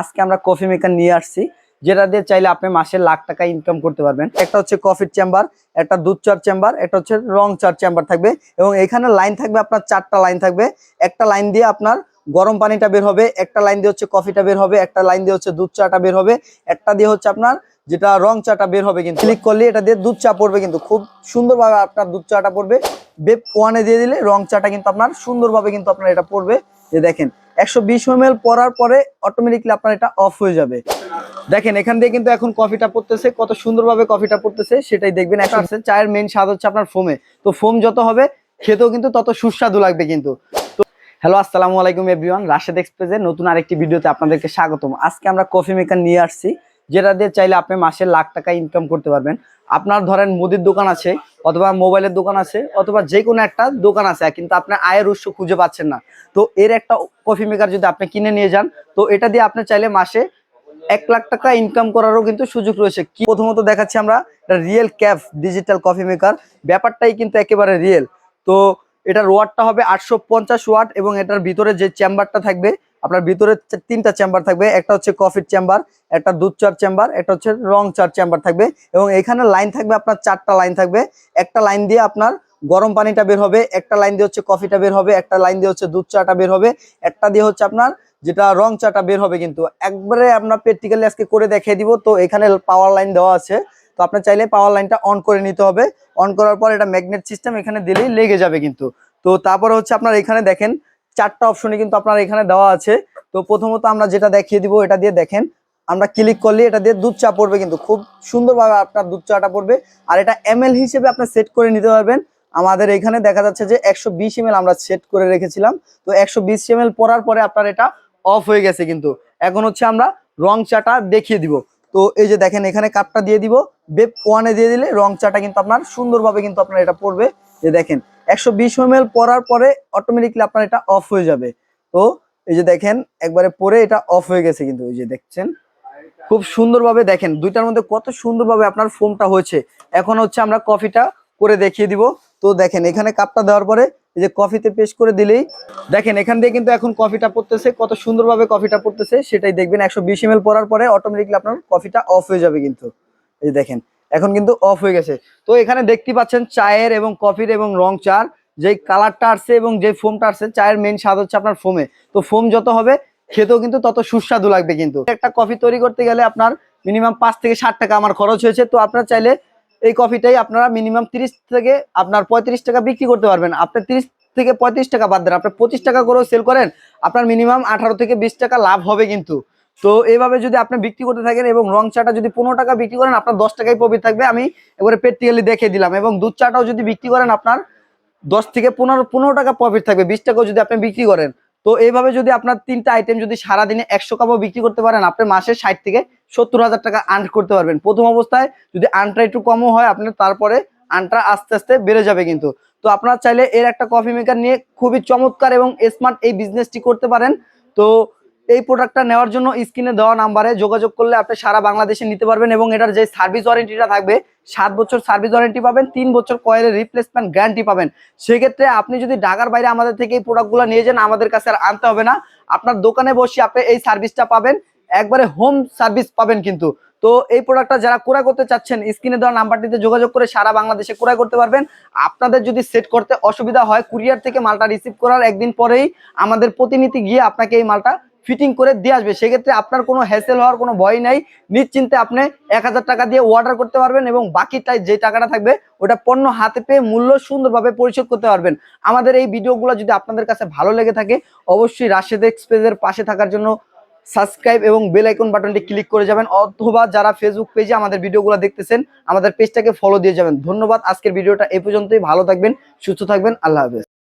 আজকে আমরা coffee maker নিয়ে আসছি, যেটা দিয়ে চাইলে আপনি মাসে লাখ টাকা ইনকাম করতে পারবেন। একটা হচ্ছে কফির চেম্বার একটা দুধ চার চেম্বার একটা হচ্ছে রং চার চেম্বার থাকবে এবং এখানে লাইন থাকবে আপনার চারটা লাইন থাকবে। একটা লাইন দিয়ে আপনার গরম পানিটা বের হবে, একটা লাইন দিয়ে হচ্ছে কফিটা বের হবে, একটা লাইন দিয়ে হচ্ছে দুধ চাটা বের হবে, একটা দিয়ে হচ্ছে আপনার যেটা রং চাটা বের হবে কিন্তু। ক্লিক করলে এটা দিয়ে দুধ চা পড়বে কিন্তু, খুব সুন্দরভাবে আপনার দুধ চাটা পড়বে। বেপ ওয়ানে দিয়ে দিলে রং চাটা কিন্তু আপনার সুন্দরভাবে কিন্তু আপনার এটা পড়বে। যে দেখেন একশো বিশ এমএল পরার পরে অটোমেটিকলি আপনার এটা অফ হয়ে যাবে। দেখেন, এখান দিয়ে কিন্তু এখন কফিটা পড়তেছে, কত সুন্দরভাবে কফিটা পড়তেছে, সেটাই দেখবেন। একটা চায়ের মেইন স্বাদ হচ্ছে আপনার ফোমে তো ফোম যত হবে, খেতেও কিন্তু তত সুস্বাদু লাগবে কিন্তু। হ্যালো আসসালামু আলাইকুম এভরিওয়ান রাশেদ এক্সপ্রেসের নতুন আরেকটি ভিডিওতে আপনাদেরকে স্বাগতম। আজকে আমরা কফি মেকার নিয়ে আসছি, যেটা দিয়ে চাইলে আপনি মাসে লাখ টাকা ইনকাম করতে পারবেন। আপনার ধরেন মুদির দোকান আছে অথবা মোবাইলের দোকান আছে, অথবা যে কোনো একটা দোকান আছে, কিন্তু আপনার আয়ের উৎস খুঁজে পাচ্ছেন না। তো এর একটা কফি মেকার যদি আপনি কিনে নিয়ে যান, তো এটা দিয়ে আপনি চাইলে মাসে এক লাখ টাকা ইনকাম করারও কিন্তু সুযোগ রয়েছে। কি প্রথমত দেখাচ্ছি আমরা real cafe digital coffee maker ব্যাপারটাই কিন্তু একেবারে রিয়েল তো এটার ওয়াটটা হবে আটশো পঞ্চাশ ওয়াট এবং এটার ভিতরে যে চেম্বারটা থাকবে আপনার ভিতরে তিনটা চেম্বার থাকবে, একটা হচ্ছে কফির চেম্বার একটা দুধ চার চেম্বার একটা হচ্ছে রং চার চেম্বার থাকবে এবং এখানে লাইন থাকবে আপনার চারটা লাইন থাকবে। একটা লাইন দিয়ে আপনার গরম পানিটা বের হবে, একটা লাইন দিয়ে হচ্ছে কফিটা বের হবে, একটা লাইন দিয়ে হচ্ছে দুধ চাটা বের হবে, একটা দিয়ে হচ্ছে আপনার যেটা রং চাটা বের হবে কিন্তু। একবারে আমরা প্র্যাকটিক্যালি আজকে করে দেখিয়ে দিব, তো এখানে পাওয়ার লাইন দেওয়া আছে। তো আপনার চাইলে পাওয়ার লাইনটা অন করে নিতে হবে। অন করার পর এটা ম্যাগনেট সিস্টেম এখানে দিলেই লেগে যাবে কিন্তু। তো তারপরে হচ্ছে আপনার এখানে দেখেন চারটা অপশনে কিন্তু আপনার এখানে দেওয়া আছে। তো প্রথমত আমরা যেটা দেখিয়ে দিব, এটা দিয়ে দেখেন, আমরা ক্লিক করলে এটা দিয়ে দুধ চা পড়বে কিন্তু। খুব সুন্দরভাবে আপনার দুধ চাটা পড়বে। আর এটা এমএল হিসেবে আপনি সেট করে নিতে পারবেন। আমাদের এখানে দেখা যাচ্ছে যে একশো বিশ আমরা সেট করে রেখেছিলাম। তো একশো বিশ পড়ার পরে আপনার এটা অফ হয়ে গেছে কিন্তু। এখন হচ্ছে আমরা রং চাটা দেখিয়ে দিব। তো এই যে দেখেন, এখানে কাপটা দিয়ে দিব। বেপ ওয়ানে দিয়ে দিলে রং চাটা কিন্তু আপনার সুন্দরভাবে কিন্তু আপনার এটা পড়বে। যে দেখেন একশো বিশ এমএল পরার পরে অটোমেটিকলি আপনার এটা অফ হয়ে যাবে। তো এই যে দেখেন, একবারে পরে এটা অফ হয়ে গেছে কিন্তু, এই যে দেখছেন। খুব সুন্দরভাবে দেখেন, দুইটার মধ্যে কত সুন্দরভাবে আপনার ফোমটা হয়েছে। এখন হচ্ছে আমরা কফিটা করে দেখিয়ে দিব। তো দেখেন, এখানে কাপটা দেওয়ার পরে এই যে কফিতে পেস্ট করে দিলেই, দেখেন, এখান দিয়ে কিন্তু এখন কফিটা পড়তেছে, কত সুন্দরভাবে কফিটা পড়তেছে, সেটাই দেখবেন। একশো বিশ এমএল পরার পরে অটোমেটিকলি আপনার কফিটা অফ হয়ে যাবে কিন্তু। এই দেখেন এখন কিন্তু অফ হয়ে গেছে। তো এখানে দেখতে পাচ্ছেন চায়ের এবং কফির এবং রং চার যে কালারটা আসছে এবং যে ফোমটা আসছে, চায়ের মেন স্বাদ হচ্ছে আপনার ফোমে। তো ফোম যত হবে, খেতেও কিন্তু তত সুস্বাদু লাগবে কিন্তু। একটা কফি তৈরি করতে গেলে আপনার মিনিমাম পাঁচ থেকে ষাট টাকা আমার খরচ হয়েছে। তো আপনার চাইলে এই কফিটাই আপনারা মিনিমাম তিরিশ থেকে আপনার পঁয়ত্রিশ টাকা বিক্রি করতে পারবেন। আপনার তিরিশ থেকে পঁয়ত্রিশ টাকা বাদ দেন। আপনি পঁচিশ টাকা করেও সেল করেন, আপনার মিনিমাম আঠারো থেকে বিশ টাকা লাভ হবে কিন্তু। তো এইভাবে যদি আপনি বিক্রি করতে থাকেন এবং রং চাটা যদি পনেরো টাকা বিক্রি করেন, আপনার দশ টাকাই প্রফিট থাকবে। আমি এবারে প্র্যাকটিক্যালি দেখে দিলাম এবং দুধ চাটাও যদি বিক্রি করেন, আপনার দশ থেকে পনেরো পনেরো টাকা প্রফিট থাকবে, বিশ টাকাও যদি আপনি বিক্রি করেন। তো এইভাবে যদি আপনার তিনটা আইটেম যদি সারাদিনে একশো কাপও বিক্রি করতে পারেন, আপনি মাসে ষাট থেকে সত্তর হাজার টাকা আর্ন করতে পারবেন। প্রথম অবস্থায় যদি আর্নটা একটু কমও হয়, আপনার তারপরে আর্নটা আস্তে আস্তে বেড়ে যাবে কিন্তু। তো আপনার চাইলে এর একটা কফি মেকার নিয়ে খুবই চমৎকার এবং স্মার্ট এই বিজনেসটি করতে পারেন। তো এই প্রোডাক্টটা নেওয়ার জন্য স্ক্রিনে দেওয়া নাম্বারে যোগাযোগ করলে আপনি সারা বাংলাদেশে নিতে পারবেন এবং এটার যে সার্ভিস ওয়ারেন্টিটা থাকবে, সাত বছর সার্ভিস ওয়ারেন্টি পাবেন, তিন বছর কয়েলের রিপ্লেসমেন্ট গ্যারান্টি পাবেন। সেক্ষেত্রে আপনি যদি ঢাকার বাইরে আমাদের থেকে এই প্রোডাক্টগুলো নিয়ে যান, আমাদের কাছে আর আনতে হবে না। আপনার দোকানে বসে আপনি এই সার্ভিসটা পাবেন, একবারে হোম সার্ভিস পাবেন কিন্তু। তো এই প্রোডাক্টটা যারা ক্রয় করতে চাচ্ছেন স্ক্রিনে দেওয়া নাম্বারটিতে যোগাযোগ করে সারা বাংলাদেশে ক্রয় করতে পারবেন। আপনাদের যদি সেট করতে অসুবিধা হয় কুরিয়ার থেকে মালটা রিসিভ করার একদিন পরেই আমাদের প্রতিনিধি গিয়ে আপনাকে এই মালটা ফিটিং করে দিয়ে আসবে। সেক্ষেত্রে আপনার কোনো হ্যাসেল হওয়ার কোনো ভয় নাই। নিশ্চিন্তে আপনি এক হাজার টাকা দিয়ে অর্ডার করতে পারবেন এবং বাকিটাই যে টাকাটা থাকবে, ওটা পণ্য হাতে পেয়ে মূল্য সুন্দরভাবে পরিশোধ করতে পারবেন। আমাদের এই ভিডিওগুলো যদি আপনাদের কাছে ভালো লেগে থাকে, অবশ্যই রাশেদ এক্সপ্রেসের পাশে থাকার জন্য সাবস্ক্রাইব এবং বেল আইকন বাটনটি ক্লিক করে যাবেন। অথবা যারা ফেসবুক পেজে আমাদের ভিডিওগুলো দেখতেছেন, আমাদের পেজটাকে ফলো দিয়ে যাবেন। ধন্যবাদ। আজকের ভিডিওটা এ পর্যন্তই। ভালো থাকবেন, সুস্থ থাকবেন। আল্লাহ হাফেজ।